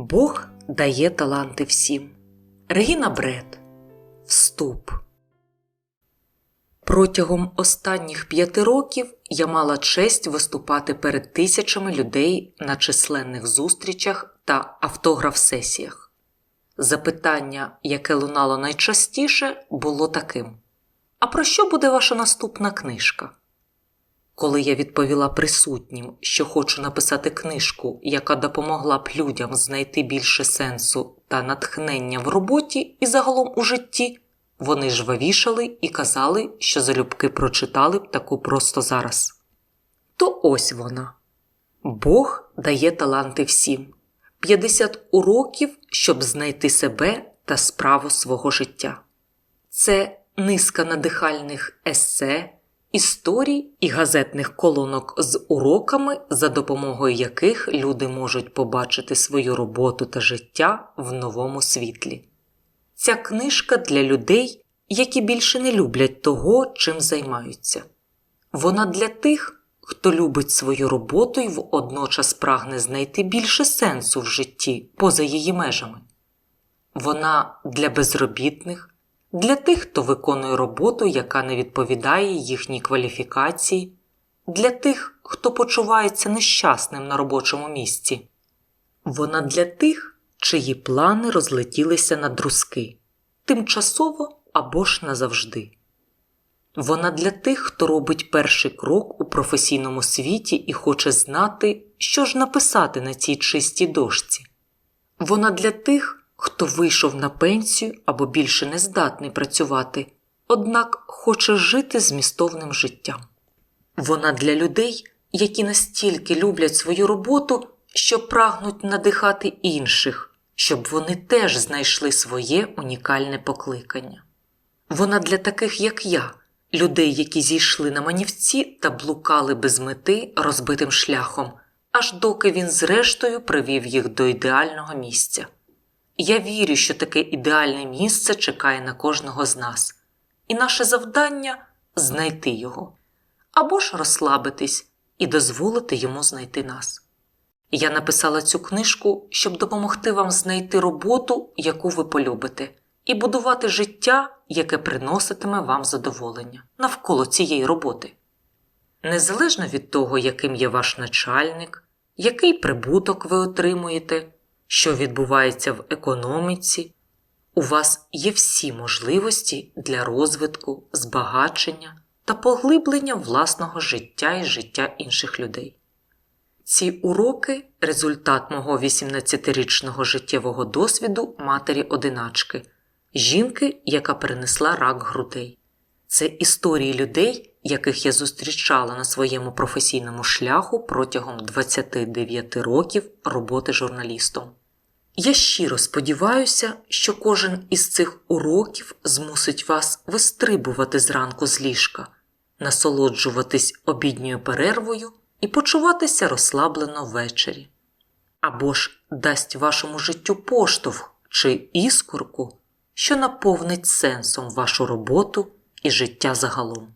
Бог дає таланти всім. Регіна Бред. Вступ. Протягом останніх п'яти років я мала честь виступати перед тисячами людей на численних зустрічах та автограф-сесіях. Запитання, яке лунало найчастіше, було таким: А про що буде ваша наступна книжка? Коли я відповіла присутнім, що хочу написати книжку, яка допомогла б людям знайти більше сенсу та натхнення в роботі і загалом у житті, вони жвавішали і казали, що залюбки прочитали б таку просто зараз. То ось вона. Бог дає таланти всім. 50 уроків, щоб знайти себе та справу свого життя. Це низка надихальних есе, історій і газетних колонок з уроками, за допомогою яких люди можуть побачити свою роботу та життя в новому світлі. Ця книжка для людей, які більше не люблять того, чим займаються. Вона для тих, хто любить свою роботу і водночас прагне знайти більше сенсу в житті поза її межами. Вона для безробітних, для тих, хто виконує роботу, яка не відповідає їхній кваліфікації, для тих, хто почувається нещасним на робочому місці. Вона для тих, чиї плани розлетілися на друзки, тимчасово або ж назавжди. Вона для тих, хто робить перший крок у професійному світі і хоче знати, що ж написати на цій чистій дошці. Вона для тих, хто вийшов на пенсію або більше не здатний працювати, однак хоче жити змістовним життям. Вона для людей, які настільки люблять свою роботу, що прагнуть надихати інших, щоб вони теж знайшли своє унікальне покликання. Вона для таких, як я, людей, які зійшли на манівці та блукали без мети розбитим шляхом, аж доки він зрештою привів їх до ідеального місця. Я вірю, що таке ідеальне місце чекає на кожного з нас, і наше завдання знайти його або ж розслабитись і дозволити йому знайти нас. Я написала цю книжку, щоб допомогти вам знайти роботу, яку ви полюбите, і будувати життя, яке приноситиме вам задоволення навколо цієї роботи. Незалежно від того, яким є ваш начальник, який прибуток ви отримуєте, що відбувається в економіці, у вас є всі можливості для розвитку, збагачення та поглиблення власного життя і життя інших людей. Ці уроки результат мого 18-річного життєвого досвіду матері одиначки, жінки, яка перенесла рак грудей. Це історії людей, яких я зустрічала на своєму професійному шляху протягом 29 років роботи журналістом. Я щиро сподіваюся, що кожен із цих уроків змусить вас вистрибувати зранку з ліжка, насолоджуватись обідньою перервою і почуватися розслаблено ввечері. Або ж дасть вашому життю поштовх чи іскорку, що наповнить сенсом вашу роботу і життя загалом.